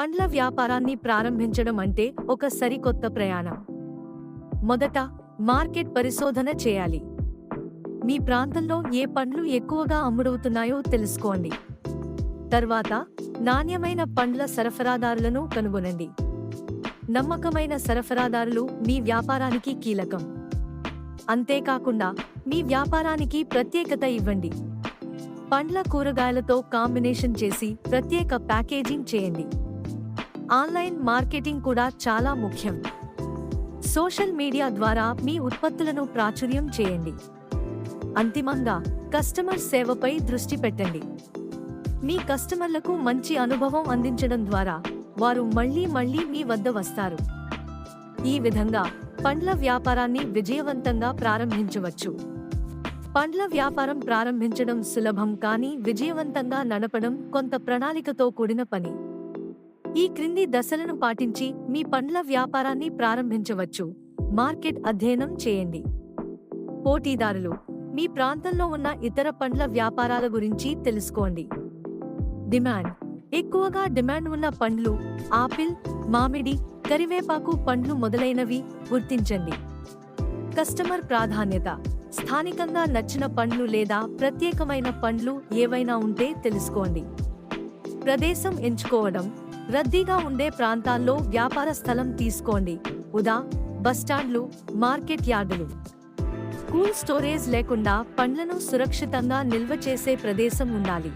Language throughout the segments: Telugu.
పండ్ల వ్యాపారాన్ని ప్రారంభించడం అంటే ఒక సరికొత్త ప్రయాణం. మొదట మార్కెట్ పరిశోధన చేయాలి. మీ ప్రాంతంలో ఏ పండ్లు ఎక్కువగా అమ్ముడవుతున్నాయో తెలుసుకోండి. తర్వాత నాణ్యమైన పండ్ల సరఫరాదారులను కనుగొనండి. నమ్మకమైన సరఫరాదారులు మీ వ్యాపారానికి కీలకం. అంతేకాకుండా మీ వ్యాపారానికి ప్రత్యేకత ఇవ్వండి. పండ్ల కూరగాయలతో కాంబినేషన్ చేసి ప్రత్యేక ప్యాకేజింగ్ చేయండి. ఆన్లైన్ మార్కెటింగ్ కూడా చాలా ముఖ్యం. సోషల్ మీడియా ద్వారా మీ ఉత్పత్తులను ప్రాచుర్యం చేయండి. అంతిమంగా కస్టమర్ సేవపై దృష్టి పెట్టండి. మీ కస్టమర్లకు మంచి అనుభవం అందించడం ద్వారా వారు మళ్ళీ మళ్ళీ మీ వద్ద వస్తారు. ఈ విధంగా పండ్ల వ్యాపారాన్ని విజయవంతంగా ప్రారంభించవచ్చు. పండ్ల వ్యాపారం ప్రారంభించడం సులభం కానీ విజయవంతంగా నడపడం కొంత ప్రణాళికతో కూడిన పని. ఈ క్రింది దశలను పాటించి మీ పండ్ల వ్యాపారాన్ని ప్రారంభించవచ్చు. మార్కెట్ అధ్యయనం చేయండి. పోటీదారులు మీ ప్రాంతంలో ఉన్న ఇతర పండ్ల వ్యాపారాల గురించి తెలుసుకోండి. డిమాండ్ ఎక్కువగా డిమాండ్ ఉన్న పండ్లు ఆపిల్ మామిడి కరివేపాకు పండ్లు మొదలైనవి గుర్తించండి. కస్టమర్ ప్రాధాన్యత స్థానికంగా నచ్చిన పండ్లు లేదా ప్రత్యేకమైన పండ్లు ఏవైనా ఉంటే తెలుసుకోండి. ప్రదేశం ఎంచుకోవడం రద్దీగా ఉండే ప్రాంతాల్లో వ్యాపార స్థలం తీసుకోండి. ఉదా బస్టాండ్లు మార్కెట్ యార్డులు. కూల్ స్టోరేజ్ లేకుండా పండ్లను సురక్షితంగా నిల్వ చేసే ప్రదేశం ఉండాలి.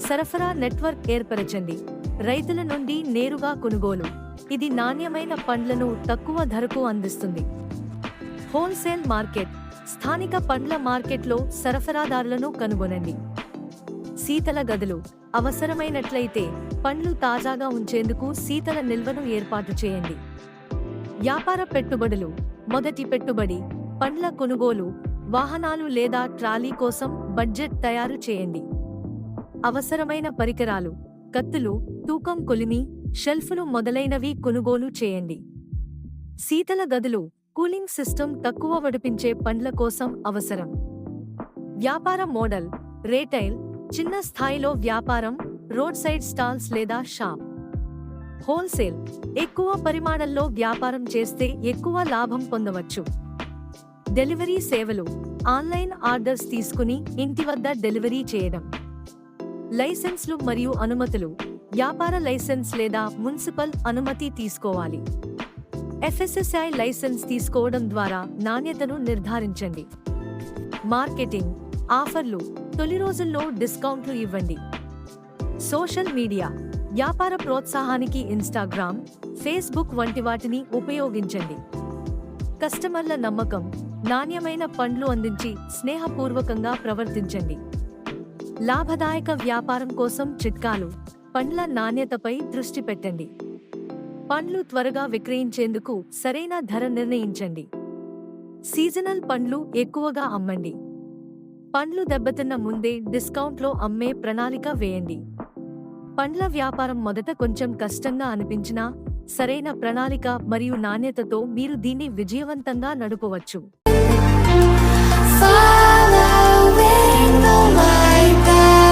సరఫరా నెట్వర్క్ ఏర్పరచండి. రైతుల నుండి నేరుగా కొనుగోలు. ఇది నాణ్యమైన పండ్లను తక్కువ ధరకు అందిస్తుంది. Wholesale market. స్థానిక పండ్ల మార్కెట్లో సరఫరాదారులను కనుగొనండి. శీతల గదులు. అవసరమైనట్లయితే పండ్లు తాజాగా ఉంచేందుకు శీతల నిల్వను ఏర్పాటు చేయండి. వ్యాపార పెట్టుబడులు. మొదటి పెట్టుబడి పండ్ల కొనుగోలు వాహనాలు లేదా ట్రాలీ కోసం బడ్జెట్ తయారు చేయండి. అవసరమైన పరికరాలు కత్తులు తూకం కొలిమి షెల్ఫ్లు మొదలైనవి కొనుగోలు చేయండి. శీతల గదులు కూలింగ్ సిస్టమ్ తక్కువ వడిపించే పండ్ల కోసం అవసరం. వ్యాపార మోడల్ రేటైల్ చిన్న స్థాయిలో వ్యాపారం రోడ్ సైడ్ స్టాల్స్ లేదా షాప్. హోల్సేల్ ఎక్కువ పరిమాణంలో వ్యాపారం చేస్తే ఎక్కువ లాభం పొందవచ్చు. డెలివరీ సేవలు ఆన్లైన్ ఆర్డర్స్ తీసుకుని ఇంటి వద్ద డెలివరీ చేయడం. లైసెన్స్లు మరియు అనుమతులు వ్యాపార లైసెన్స్ లేదా మున్సిపల్ అనుమతి తీసుకోవాలి. ఎఫ్ఎస్ఎస్ఐ లైసెన్స్ తీసుకోవడం ద్వారా నాణ్యతను నిర్ధారించండి. మార్కెటింగ్ ఆఫర్లు తొలి రోజుల్లో డిస్కౌంట్లు ఇవ్వండి. సోషల్ మీడియా వ్యాపార ప్రోత్సాహానికి ఇన్స్టాగ్రామ్ ఫేస్బుక్ వంటి వాటిని ఉపయోగించండి. కస్టమర్ల నమ్మకం నాణ్యమైన పండ్లు అందించి స్నేహపూర్వకంగా ప్రవర్తించండి. లాభదాయక వ్యాపారం కోసం చిట్కాలు పండ్ల నాణ్యతపై దృష్టి పెట్టండి. పండ్లు త్వరగా విక్రయించేందుకు సరైన ధర నిర్ణయించండి. సీజనల్ పండ్లు ఎక్కువగా అమ్మండి. పండ్లు దెబ్బతిన్న ముందే డిస్కౌంట్లో అమ్మే ప్రణాళిక వేయండి. పండ్ల వ్యాపారం మొదట కొంచెం కష్టంగా అనిపించినా సరైన ప్రణాళిక మరియు నాణ్యతతో మీరు దీన్ని విజయవంతంగా నడపవచ్చు.